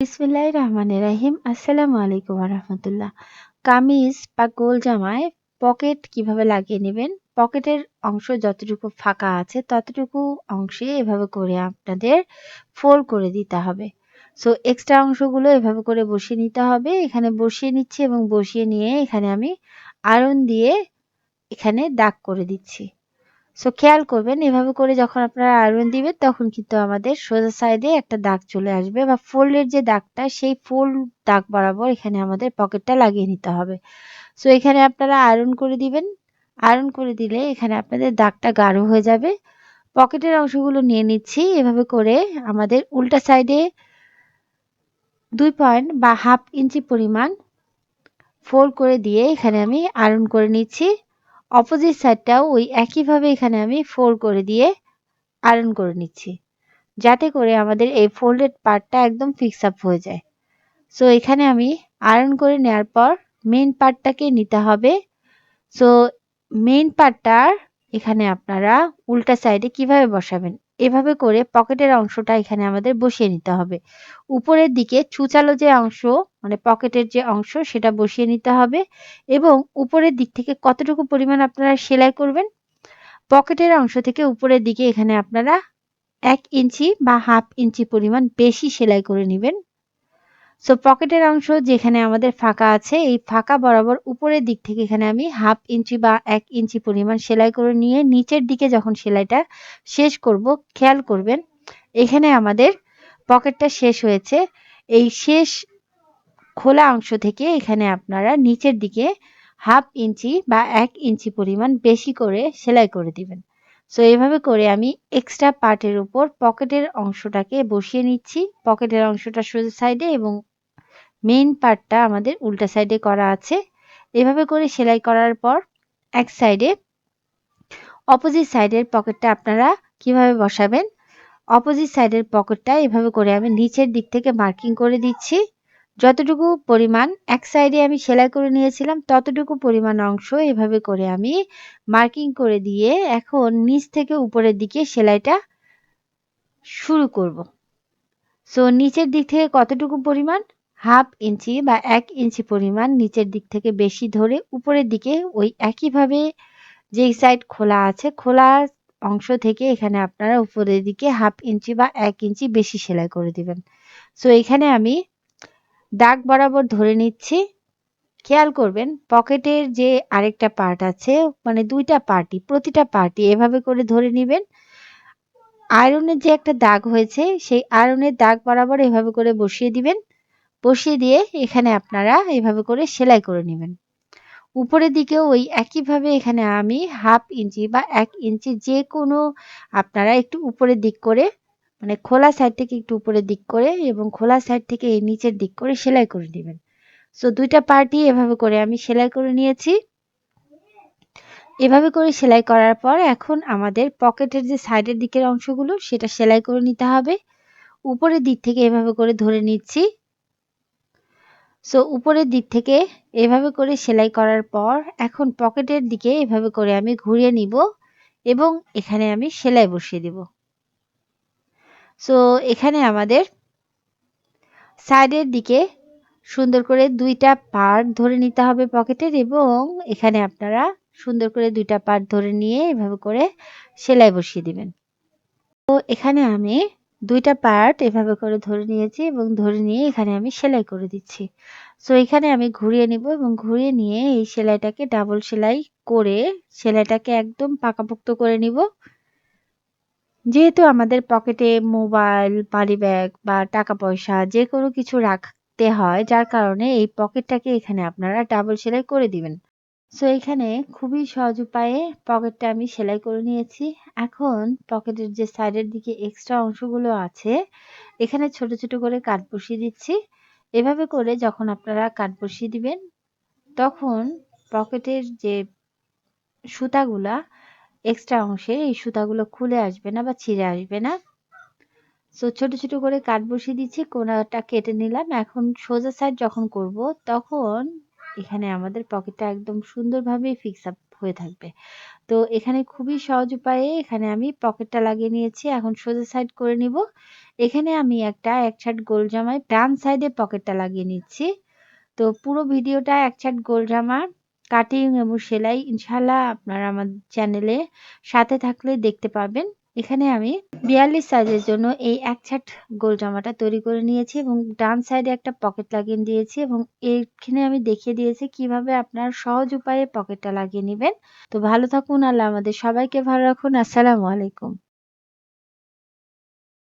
বিসমিল্লাহির রহমানির রহিম। আসসালামু আলাইকুম রহমতুল্লাহ। কামিজ বা গোল জামায় পকেট কীভাবে লাগিয়ে নেবেন? পকেটের অংশ যতটুকু ফাঁকা আছে ততটুকু অংশে এভাবে করে আপনাদের ফোল্ড করে দিতে হবে। সো এক্সট্রা অংশগুলো এভাবে করে বসিয়ে নিতে হবে। এখানে বসিয়ে নিচ্ছি এবং বসিয়ে নিয়ে এখানে আমি আয়রন দিয়ে এখানে দাগ করে দিচ্ছি। সো খেয়াল করবেন, এভাবে করে যখন আপনারা আয়রন দিবেন, তখন কিন্তু আমাদের সোজা সাইডে একটা দাগ চলে আসবে বা ফোল্ডের যে দাগটা, সেই ফোল্ড দাগ বরাবর এখানে আমাদের পকেটটা লাগিয়ে নিতে হবে। সো এখানে আপনারা আয়রন করে দিবেন। আয়রন করে দিলে এখানে আপনাদের দাগটা গাঢ় হয়ে যাবে। পকেটের অংশগুলো নিয়ে নিচ্ছি। এভাবে করে আমাদের উল্টা সাইডে দুই পয়েন্ট বা হাফ ইঞ্চি পরিমাণ ফোল্ড করে দিয়ে এখানে আমি আয়রন করে নিচ্ছি। অপোজিট সাইডটাও ওই একইভাবে এখানে আমি ফোল্ড করে দিয়ে আয়রন করে নিচ্ছি। যাতে করে আমাদের এই ফোল্ডেড পার্টটা একদম ফিক্স আপ হয়ে যায়। সো এখানে আমি আয়রন করে নেওয়ার পর মেন পার্টটাকে নিতে হবে। সো মেন পার্টটার এখানে আপনারা উল্টা সাইডে কীভাবে বসাবেন? এভাবে করে পকেটের অংশটা এখানে আমাদের বসিয়ে নিতে হবে। উপরের দিকে ছুচালো যে অংশ মানে পকেটের যে অংশ সেটা বসিয়ে নিতে হবে এবং উপরের দিক থেকে কতটুকু পরিমাণ আপনারা সেলাই করবেন? পকেটের অংশ থেকে উপরের দিকে এখানে আপনারা এক ইঞ্চি বা হাফ ইঞ্চি পরিমাণ বেশি সেলাই করে নেবেন। সো পকেটের অংশ যেখানে আমাদের ফাঁকা আছে, এই ফাঁকা বরাবর উপরের দিক থেকে এখানে আমি হাফ ইঞ্চি বা এক ইঞ্চি পরিমাণ সেলাই করে নিয়ে নিচের দিকে যখন সেলাইটা শেষ করব, খেয়াল করবেন, এখানে আমাদের পকেটটা শেষ হয়েছে। এই শেষ খোলা অংশ থেকে এখানে আপনারা নিচের দিকে হাফ ইঞ্চি বা এক ইঞ্চি পরিমাণ বেশি করে সেলাই করে দিবেন। সো এইভাবে করে আমি এক্সট্রা পার্টের উপর পকেটের অংশটাকে বসিয়ে নিচ্ছি। পকেটের অংশটা সোজা সাইডে এবং মেইন পার্টটা আমাদের উল্টা সাইডে করা আছে। এভাবে করে সেলাই করার পর এক সাইডে অপোজিট সাইডের পকেটটা আপনারা কীভাবে বসাবেন? অপোজিট সাইডের পকেটটা এভাবে করে আমি নিচের দিক থেকে মার্কিং করে দিচ্ছি। যতটুকু পরিমাণ এক সাইডে আমি সেলাই করে নিয়েছিলাম, ততটুকু পরিমাণ অংশ এভাবে করে আমি মার্কিং করে দিয়ে এখন নিচ থেকে উপরের দিকে সেলাইটা শুরু করব। সো নিচের দিক থেকে কতটুকু পরিমাণ? হাফ ইঞ্চি বা এক ইঞ্চি পরিমাণ নিচের দিক থেকে বেশি ধরে উপরের দিকে ওই একইভাবে যেই সাইড খোলা আছে, খোলা অংশ থেকে এখানে আপনারা উপরের দিকে হাফ ইঞ্চি বা এক ইঞ্চি বেশি সেলাই করে দিবেন। সো এখানে আমি দাগ বরাবর ধরে নিচ্ছি। খেয়াল করবেন, পকেটের যে আরেকটা পার্ট আছে মানে দুইটা পার্টি প্রতিটা পার্টি এভাবে করে ধরে নেবেন। আয়রনের যে একটা দাগ হয়েছে, সেই আয়রনের দাগ বরাবর এভাবে করে বসিয়ে দিবেন। বসিয়ে দিয়ে এখানে আপনারা এভাবে করে সেলাই করে নেবেন। উপরের দিকেও ওই একইভাবে এখানে আমি হাফ ইঞ্চি বা এক ইঞ্চি যে কোনো আপনারা একটু উপরের দিক করে মানে খোলা সাইড থেকে একটু উপরের দিক করে এবং খোলা সাইড থেকে এই নিচের দিক করে সেলাই করে নেবেন। সো দুইটা পার্টি এভাবে করে আমি সেলাই করে নিয়েছি। এভাবে করে সেলাই করার পর এখন আমাদের পকেটের যে সাইডের দিকের অংশগুলো, সেটা সেলাই করে নিতে হবে। উপরের দিক থেকে এভাবে করে ধরে নিচ্ছি। সো উপরের দিক থেকে এভাবে করে সেলাই করার পর এখন পকেটের দিকে এভাবে করে আমি ঘুরিয়ে নিব এবং এখানে আমি সেলাই বসিয়ে দিব। সো এখানে আমাদের সাইডের দিকে সুন্দর করে দুইটা পার্ট ধরে নিতে হবে পকেটের এবং এখানে আপনারা সুন্দর করে দুইটা পার্ট ধরে নিয়ে এভাবে করে সেলাই বসিয়ে দিবেন। তো এখানে আমি দুইটা পার্ট এভাবে করে ধরে নিয়েছি এবং ধরে নিয়ে এখানে আমি সেলাই করে দিচ্ছি। সো এখানে আমি ঘুরিয়ে নিব এবং ঘুরিয়ে নিয়ে এই সেলাইটাকে ডাবল সেলাই করে সেলাইটাকে একদম পাকাপোক্ত করে নিব। যেহেতু আমাদের পকেটে মোবাইল পানি ব্যাগ বা টাকা পয়সা যে কোনো কিছু রাখতে হয়, যার কারণে এই পকেটটাকে এখানে আপনারা ডাবল সেলাই করে দিবেন। সো এখানে খুবই সহজ উপায়ে পকেটটা আমি সেলাই করে নিয়েছি। এখন পকেটের যে সাইডের দিকে এক্সট্রা অংশগুলো আছে, এখানে ছোট ছোট করে কাট বসিয়ে দিচ্ছি। এভাবে করে যখন আপনারা কাট বসিয়ে দিবেন, তখন পকেটের যে সুতাগুলা এক্সট্রা অংশে এই সুতাগুলো খুলে আসবে না বা ছিঁড়ে আসবে না। সো ছোট ছোট করে কাট বসিয়ে দিচ্ছি, কোনাটা কেটে নিলাম। এখন সোজা সাইড যখন করব, তখন এখানে আমাদের পকেটটা একদম সুন্দরভাবে ফিক্স আপ হয়ে থাকবে। তো, এখানে খুবই সহজ উপায়ে এখানে আমি পকেটটা লাগিয়ে নিয়েছি। এখন সোজা সাইড করে নিব। এখানে আমি একটা এক ছাট গোল জামায় ডান সাইডে পকেটটা লাগিয়ে নিচ্ছি। তো, পুরো ভিডিওটা এক ছাট গোল জামা কাটিং এবং সেলাই ইনশাল্লাহ আপনারা আমার চ্যানেলে সাথে থাকলে দেখতে পাবেন। এখানে আমি বিয়াল্লিশ সাইজের জন্য এই এক ছাট গোল জামাটা তৈরি করে নিয়েছি এবং ডান সাইডে একটা পকেট লাগিয়ে দিয়েছি এবং এইখানে আমি দেখিয়ে দিয়েছি কীভাবে আপনার সহজ উপায়ে পকেটটা লাগিয়ে নেবেন। তো ভালো থাকুন, আল্লাহ আমাদের সবাইকে ভালো রাখুন। আসসালামু আলাইকুম।